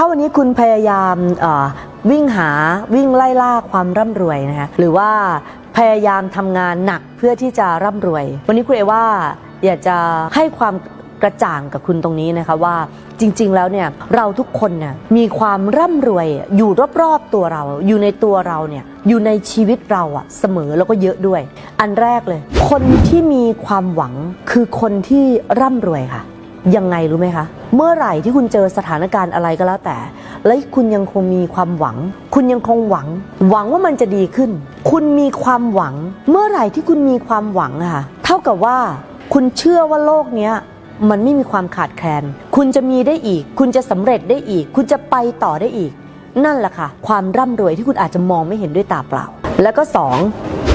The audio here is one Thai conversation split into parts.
ถ้าวันนี้คุณพยายามวิ่งหาวิ่งไล่ล่าความร่ำรวยนะคะหรือว่าพยายามทำงานหนักเพื่อที่จะร่ำรวย วันนี้คุณเอว่าอยากจะให้ความกระจ่างกับคุณตรงนี้นะคะว่าจริง ๆ แล้วเนี่ยเราทุกคนเนี่ยมีความร่ำรวยอยู่รอบๆตัวเรา อยู่ในตัวเราเนี่ยอยู่ในชีวิตเราอะเสมอแล้วก็เยอะด้วย อันแรกเลย คนที่มีความหวังคือคนที่ร่ำรวยค่ะ ยังไงรู้ไหมคะ เมื่อไหร่ที่คุณเจอสถานการณ์อะไรก็แล้วแต่ และคุณยังคงมีความหวัง คุณยังคงหวัง หวังว่ามันจะดีขึ้น คุณมีความหวัง เมื่อไหร่ที่คุณมีความหวังอะค่ะเท่ากับว่า คุณเชื่อว่าโลกเนี้ยมันไม่มีความขาดแคลน คุณจะมีได้อีก คุณจะสำเร็จได้อีก คุณจะไปต่อได้อีก นั่นแหละค่ะ ความร่ำรวยที่คุณอาจจะมองไม่เห็นด้วยตาเปล่า แล้วก็สอง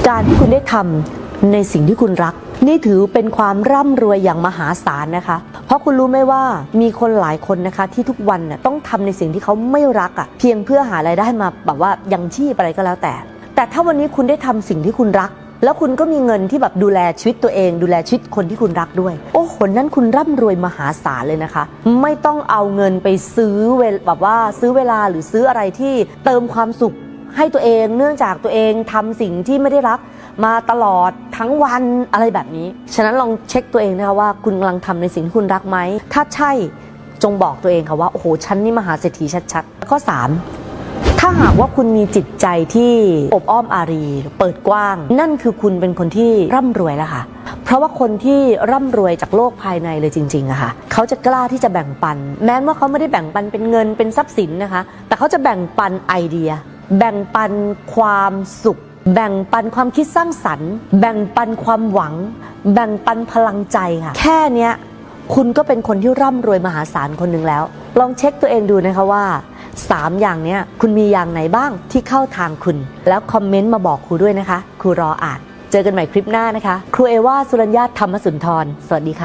การที่คุณได้ทำในสิ่งที่คุณรัก นี่ถือเป็นความร่ำรวยอย่างมหาศาลนะคะ เพราะคุณรู้ไหมว่ามีคนหลายคนนะคะ ที่ทุกวันน่ะต้องทำในสิ่งที่เขาไม่รักอะ่ะเพียงเพื่อหารายได้มาแบบว่ายังชีพอะไรก็แล้วแต่ แต่ถ้าวันนี้คุณได้ทำสิ่งที่คุณรัก แล้วคุณก็มีเงินที่แบบดูแลชีวิตตัวเอง ดูแลชีวิตคนที่คุณรักด้วย โอ้โหนั่นคุณร่ำรวยมหาศาลเลยนะคะ ไม่ต้องเอาเงินไปซื้อเวแบบว่าซื้อเวลาหรือซื้ออะไรที่เติมความสุขให้ตัวเองเนื่องจากตัวเองทำสิ่งที่ไม่ได้รัก มาตลอดทั้งวันอะไรแบบนี้ ฉะนั้นลองเช็คตัวเองนะคะว่าคุณกำลังทำในสิ่งที่คุณรักไหม ถ้าใช่จงบอกตัวเองค่ะว่า โอ้โหฉันนี่มหาเศรษฐีชัดๆ ข้อ 3 ถ้าหากว่าคุณมีจิตใจที่อบอ้อมอารี เปิดกว้าง นั่นคือคุณเป็นคนที่ร่ำรวยแล้วค่ะเพราะว่าคนที่ร่ำรวยจากโลกภายในเลยจริงๆอะค่ะเขาจะกล้าที่จะแบ่งปัน แม้ว่าเขาไม่ได้แบ่งปันเป็นเงินเป็นทรัพย์สินนะคะ แต่เขาจะแบ่งปันไอเดีย แบ่งปันความสุข แบ่งปันความคิดสร้างสรรค์ แบ่งปันความหวัง แบ่งปันพลังใจค่ะ แค่เนี้ยคุณก็เป็นคนที่ร่ำรวยมหาศาลคนหนึ่งแล้ว ลองเช็คตัวเองดูนะคะว่า 3 อย่างเนี้ยคุณมีอย่างไหนบ้างที่เข้าทางคุณ แล้วคอมเมนต์มาบอกครูด้วยนะคะ ครูรออ่าน เจอกันใหม่คลิปหน้านะคะ ครูเอว่าสุรัญญาธรรมสุนทร สวัสดีค่ะ